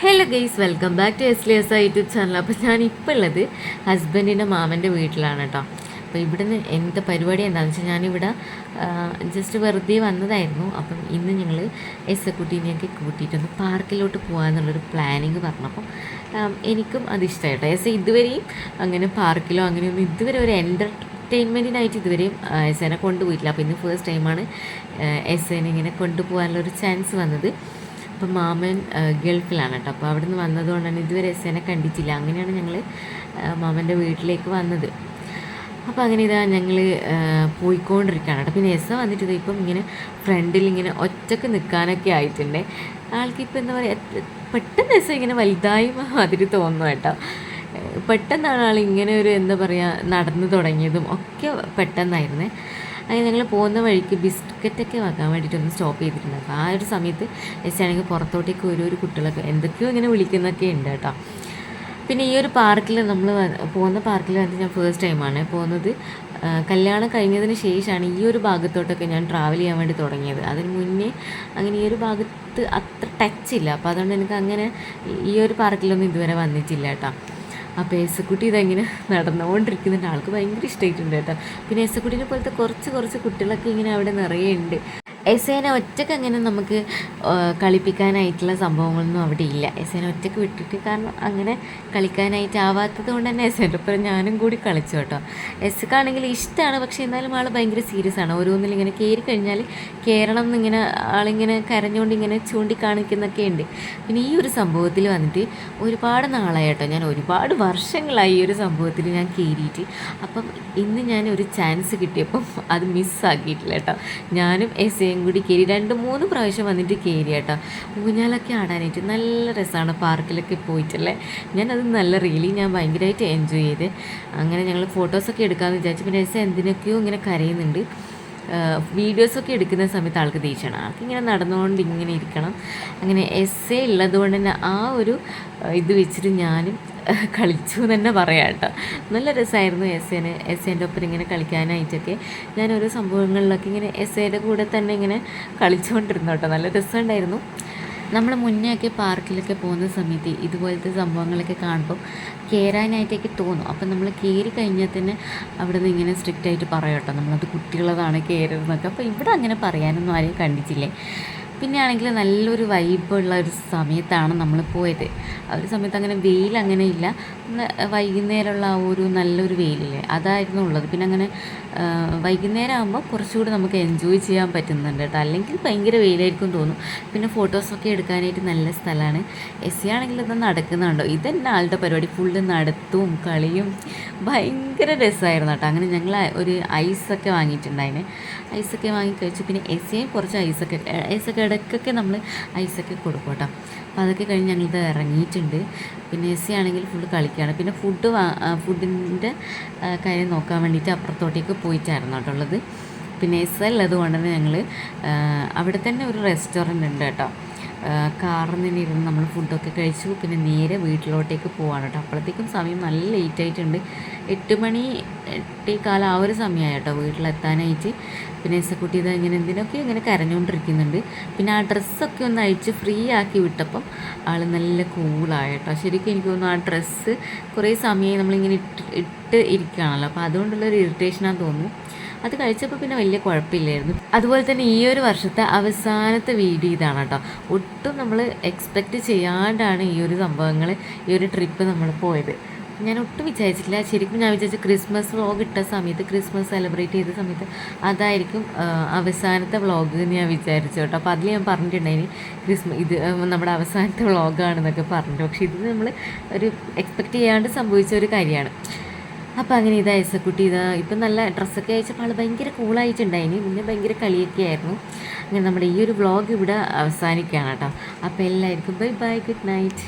Hello guys welcome back to S ലി എസ് YouTube channel അപ്പോൾ ഞാൻ ഇപ്പോൾ ഉള്ളത് ഹസ്ബൻഡിന്റെ മാമന്റെ വീട്ടിലാണ് കേട്ടോ അപ്പോൾ ഇവിടുന്ന് എന്ത് പരിപാടി എന്താണെന്ന് വെച്ചാൽ ഞാനിവിടെ ജസ്റ്റ് വെറുതെ വന്നതായിരുന്നു. അപ്പം ഇന്ന് ഞങ്ങൾ എസ് എ കുട്ടീനെയൊക്കെ കൂട്ടിയിട്ടൊന്ന് പാർക്കിലോട്ട് പോകാമെന്നുള്ളൊരു പ്ലാനിങ് പറഞ്ഞപ്പം എനിക്കും അത് ഇഷ്ടമായിട്ടോ എസ് ഇതുവരെയും അങ്ങനെ പാർക്കിലോ അങ്ങനെയൊന്നും ഇതുവരെ ഒരു എന്റർടൈൻമെന്റിനായിട്ട് ഇതുവരെയും എസ് എനെ കൊണ്ടുപോയിട്ടില്ല. അപ്പോൾ ഇന്ന് ഫസ്റ്റ് ടൈമാണ് എസ് എനെ ഇങ്ങനെ കൊണ്ടുപോകാനുള്ളൊരു ചാൻസ് വന്നത്. അപ്പം മാമൻ ഗൾഫിലാണ് കേട്ടോ. അപ്പോൾ അവിടെ നിന്ന് വന്നതുകൊണ്ട് തന്നെ ഇതുവരെ എസ് എനെ കണ്ടിട്ടില്ല. അങ്ങനെയാണ് ഞങ്ങൾ മാമന്റെ വീട്ടിലേക്ക് വന്നത്. അപ്പോൾ അങ്ങനെ ഇതാ ഞങ്ങൾ പോയിക്കൊണ്ടിരിക്കുകയാണ് കേട്ടോ. പിന്നെ എസ് വന്നിട്ട് ഇപ്പം ഇങ്ങനെ ഫ്രണ്ടിൽ ഇങ്ങനെ ഒറ്റയ്ക്ക് നിൽക്കാനൊക്കെ ആയിട്ടുണ്ട്. ആൾക്ക് ഇപ്പം എന്താ പറയുക പെട്ടെന്ന് എസ് ഇങ്ങനെ വലുതായി മാതിരി തോന്നുന്നു കേട്ടോ. പെട്ടെന്നാണ് ആൾ ഇങ്ങനെ ഒരു എന്താ പറയുക നടന്നു തുടങ്ങിയതും ഒക്കെ പെട്ടെന്നായിരുന്നേ. അങ്ങനെ ഞങ്ങൾ പോകുന്ന വഴിക്ക് ബിസ്ക്കറ്റൊക്കെ വാങ്ങാൻ വേണ്ടിയിട്ട് ഒന്ന് സ്റ്റോപ്പ് ചെയ്തിട്ടുണ്ട് അപ്പോൾ ആ ഒരു സമയത്ത് ആണെങ്കിൽ പുറത്തോട്ടേക്ക് ഓരോ കുട്ടികളൊക്കെ എന്തൊക്കെയോ ഇങ്ങനെ വിളിക്കുന്നൊക്കെ ഉണ്ട് കേട്ടോ. പിന്നെ ഈ ഒരു പാർക്കിൽ നമ്മൾ പോകുന്ന പാർക്കിൽ വന്നിട്ട് ഞാൻ ഫസ്റ്റ് ടൈമാണ് പോകുന്നത്. കല്യാണം കഴിഞ്ഞതിന് ശേഷമാണ് ഈ ഒരു ഭാഗത്തോട്ടൊക്കെ ഞാൻ ട്രാവൽ ചെയ്യാൻ വേണ്ടി തുടങ്ങിയത്. അതിന് മുന്നേ അങ്ങനെ ഈ ഒരു ഭാഗത്ത് അത്ര ടച്ച് ഇല്ല. അപ്പോൾ അതുകൊണ്ട് എനിക്ക് അങ്ങനെ ഈ ഒരു പാർക്കിലൊന്നും ഇതുവരെ വന്നിട്ടില്ല കേട്ടോ. അപ്പോൾ എസക്കുട്ടി ഇതെങ്ങനെ നടന്നുകൊണ്ടിരിക്കുന്നുണ്ട്. ആൾക്ക് ഭയങ്കര ഇഷ്ടമായിട്ടുണ്ട് കേട്ടോ. പിന്നെ എസക്കുട്ടീനെ പോലത്തെ കുറച്ച് കുറച്ച് കുട്ടികളൊക്കെ ഇങ്ങനെ അവിടെ നിറയെ ഉണ്ട്. എസേനെ ഒറ്റയ്ക്ക് അങ്ങനെ നമുക്ക് കളിപ്പിക്കാനായിട്ടുള്ള സംഭവങ്ങളൊന്നും അവിടെ ഇല്ല. എസേനെ ഒറ്റയ്ക്ക് വിട്ടിട്ട് കാരണം അങ്ങനെ കളിക്കാനായിട്ട് ആവാത്തത് കൊണ്ട് തന്നെ എസേന്റെ ഒപ്പം ഞാനും കൂടി കളിച്ചു കേട്ടോ. എസ്സക്കാണെങ്കിൽ ഇഷ്ടമാണ് പക്ഷേ എന്നാലും ആൾ ഭയങ്കര സീരിയസ് ആണ്. ഓരോന്നിൽ ഇങ്ങനെ കയറി കഴിഞ്ഞാൽ കയറണം എന്നിങ്ങനെ ആളിങ്ങനെ കരഞ്ഞുകൊണ്ട് ഇങ്ങനെ ചൂണ്ടിക്കാണിക്കുന്നൊക്കെ ഉണ്ട്. പിന്നെ ഈ ഒരു സംഭവത്തിൽ വന്നിട്ട് ഒരുപാട് നാളായി കേട്ടോ. ഞാൻ ഒരുപാട് വർഷങ്ങളായി ഈ ഒരു സംഭവത്തിൽ ഞാൻ കയറിയിട്ട് അപ്പം ഇന്ന് ഞാൻ ഒരു ചാൻസ് കിട്ടിയപ്പം അത് മിസ്സാക്കിയിട്ടില്ല കേട്ടോ. ഞാനും എസ് എയും കൂടി കയറി രണ്ട് മൂന്ന് പ്രാവശ്യം വന്നിട്ട് കയറി കേട്ടോ. ഊഞ്ഞാലൊക്കെ ആടാനായിട്ട് നല്ല രസമാണ് പാർക്കിലൊക്കെ പോയിട്ടല്ലേ. ഞാനത് നല്ല റീലി ഞാൻ ഭയങ്കരമായിട്ട് എൻജോയ് ചെയ്ത്. അങ്ങനെ ഞങ്ങൾ ഫോട്ടോസൊക്കെ എടുക്കാമെന്ന് വിചാരിച്ചു. പിന്നെ രസം എന്തിനൊക്കെയോ ഇങ്ങനെ കരയുന്നുണ്ട്. വീഡിയോസൊക്കെ എടുക്കുന്ന സമയത്ത് ആൾക്ക് ദേഷ്യമാണ് ആൾക്ക് ഇങ്ങനെ നടന്നുകൊണ്ട് ഇങ്ങനെ ഇരിക്കണം. അങ്ങനെ എസ് എ ഉള്ളതുകൊണ്ട് തന്നെ ആ ഒരു ഇത് വെച്ചിട്ട് ഞാനും കളിച്ചു എന്ന് തന്നെ പറയാം കേട്ടോ. നല്ല രസമായിരുന്നു എസ് എന് എസ് എന്റെ ഒപ്പം ഇങ്ങനെ കളിക്കാനായിട്ടൊക്കെ. ഞാൻ ഓരോ സംഭവങ്ങളിലൊക്കെ ഇങ്ങനെ എസ് എയുടെ കൂടെ തന്നെ ഇങ്ങനെ കളിച്ചുകൊണ്ടിരുന്നു കേട്ടോ. നല്ല രസമുണ്ടായിരുന്നു. നമ്മൾ മുന്നേ ഒക്കെ പാർക്കിലൊക്കെ പോകുന്ന സമയത്ത് ഇതുപോലത്തെ സംഭവങ്ങളൊക്കെ കാണുമ്പോൾ കയറാനായിട്ടൊക്കെ തോന്നും. അപ്പം നമ്മൾ കയറി കഴിഞ്ഞാൽ തന്നെ അവിടെ നിന്ന് ഇങ്ങനെ സ്ട്രിക്റ്റായിട്ട് ആയിട്ട് പറയും കേട്ടോ. നമ്മളത് കുട്ടികളതാണ് കയറുന്നതൊക്കെ അപ്പോൾ ഇവിടെ അങ്ങനെ പറയാനൊന്നും ആരെയും കണ്ടിട്ടില്ലേ? പിന്നെ ആണെങ്കിൽ നല്ലൊരു വൈബുള്ള ഒരു സമയത്താണ് നമ്മൾ പോയത്. ആ ഒരു സമയത്ത് അങ്ങനെ വെയിൽ അങ്ങനെ ഇല്ല വൈകുന്നേരമുള്ള ആ ഒരു നല്ലൊരു വെയിലില്ലേ? അതായിരുന്നു ഉള്ളത്. പിന്നെ അങ്ങനെ വൈകുന്നേരം ആകുമ്പോൾ കുറച്ചുകൂടി നമുക്ക് എൻജോയ് ചെയ്യാൻ പറ്റുന്നുണ്ട് കേട്ടോ അല്ലെങ്കിൽ ഭയങ്കര വെയിലായിരിക്കും തോന്നും. പിന്നെ ഫോട്ടോസൊക്കെ എടുക്കാനായിട്ട് നല്ല സ്ഥലമാണ് എസ് സി ആണെങ്കിൽ ഇത് നടക്കുന്നുണ്ടോ? ഇതന്നെ ആളുടെ പരിപാടി. ഫുള്ള് നടത്തും കളിയും. ഭയങ്കര രസമായിരുന്നു കേട്ടോ അങ്ങനെ ഞങ്ങൾ ഒരു ഐസൊക്കെ വാങ്ങിയിട്ടുണ്ടായിന്. ഐസൊക്കെ വാങ്ങി കഴിച്ചു. പിന്നെ എസ് സിയും കുറച്ച് ഐസൊക്കെ ഐസൊക്കെ ഇടയ്ക്കൊക്കെ നമ്മൾ ഐസൊക്കെ കൊടുക്കും കേട്ടോ. അപ്പോൾ അതൊക്കെ കഴിഞ്ഞ് ഞങ്ങളിത് ഇറങ്ങിയിട്ടുണ്ട്. പിന്നെ എ സി ആണെങ്കിൽ ഫുള്ള് കളിക്കുകയാണ് പിന്നെ ഫുഡ് വാ ഫുഡിന്റെ കാര്യം നോക്കാൻ വേണ്ടിയിട്ട് അപ്പുറത്തോട്ടേക്ക് പോയിട്ടായിരുന്നു കേട്ടോ ഉള്ളത്. പിന്നെ എസ് ഉള്ളത് ഞങ്ങൾ അവിടെ തന്നെ ഒരു റെസ്റ്റോറന്റ് ഉണ്ട് കേട്ടോ. കാറിൽ നിന്ന് ഇരുന്ന് നമ്മൾ ഫുഡൊക്കെ കഴിച്ചു. പിന്നെ നേരെ വീട്ടിലോട്ടേക്ക് പോവാണ് കേട്ടോ. അപ്പോഴത്തേക്കും സമയം നല്ല ലേറ്റ് ആയിട്ടുണ്ട് എട്ട് മണി എട്ടേക്കാലം ആ ഒരു സമയമായി കേട്ടോ വീട്ടിലെത്താനായിട്ട്. പിന്നെ എസക്കുട്ടി ഇത് ഇങ്ങനെ എന്തിനൊക്കെ ഇങ്ങനെ കരഞ്ഞുകൊണ്ടിരിക്കുന്നുണ്ട് പിന്നെ ആ ഡ്രസ്സൊക്കെ ഒന്ന് അഴിച്ച് ഫ്രീ ആക്കി വിട്ടപ്പം ആൾ നല്ല കൂളായ കേട്ടോ ശരിക്കും എനിക്ക് തോന്നുന്നു ആ ഡ്രസ്സ് കുറേ സമയമായി നമ്മളിങ്ങനെ ഇട്ട് ഇട്ട് ഇരിക്കുകയാണല്ലോ. അപ്പോൾ അതുകൊണ്ടുള്ളൊരു ഇറിറ്റേഷനാണെന്ന് തോന്നുന്നു. അത് കഴിച്ചപ്പോൾ പിന്നെ വലിയ കുഴപ്പമില്ലായിരുന്നു. അതുപോലെ തന്നെ ഈ ഒരു വർഷത്തെ അവസാനത്തെ വീഡിയോ ഇതാണ് കേട്ടോ. ഒട്ടും നമ്മൾ എക്സ്പെക്റ്റ് ചെയ്യാണ്ടാണ് ഈ ഒരു സംഭവങ്ങൾ ഈ ഒരു ട്രിപ്പ് നമ്മൾ പോയത്. ഞാൻ ഒട്ടും വിചാരിച്ചിട്ടില്ല. ശരിക്കും ഞാൻ വിചാരിച്ചു ക്രിസ്മസ് വ്ളോഗ് ഇട്ട സമയത്ത് ക്രിസ്മസ് സെലിബ്രേറ്റ് ചെയ്ത സമയത്ത് അതായിരിക്കും അവസാനത്തെ വ്ളോഗ് എന്ന് ഞാൻ വിചാരിച്ചു കേട്ടോ. അപ്പോൾ അതിൽ ഞാൻ പറഞ്ഞിട്ടുണ്ടായിരുന്നു ക്രിസ്മസ് ഇത് നമ്മുടെ അവസാനത്തെ വ്ളോഗാണെന്നൊക്കെ പറഞ്ഞു. പക്ഷേ ഇത് നമ്മൾ ഒരു എക്സ്പെക്റ്റ് ചെയ്യാണ്ട് സംഭവിച്ച ഒരു കാര്യമാണ്. അപ്പോൾ അങ്ങനെ ഇതാ ഐസക്കുട്ടി ഇതാ. ഇപ്പം നല്ല ഡ്രസ്സൊക്കെ അയച്ചപ്പോൾ ആൾ ഭയങ്കര കൂളായിട്ടുണ്ടായിന് പിന്നെ ഭയങ്കര കളിയൊക്കെ ആയിരുന്നു. അങ്ങനെ നമ്മുടെ ഈ ഒരു വ്ളോഗ് ഇവിടെ അവസാനിക്കുകയാണ് കേട്ടോ. അപ്പോൾ എല്ലാവർക്കും ബൈ ബൈ ഗുഡ് നൈറ്റ്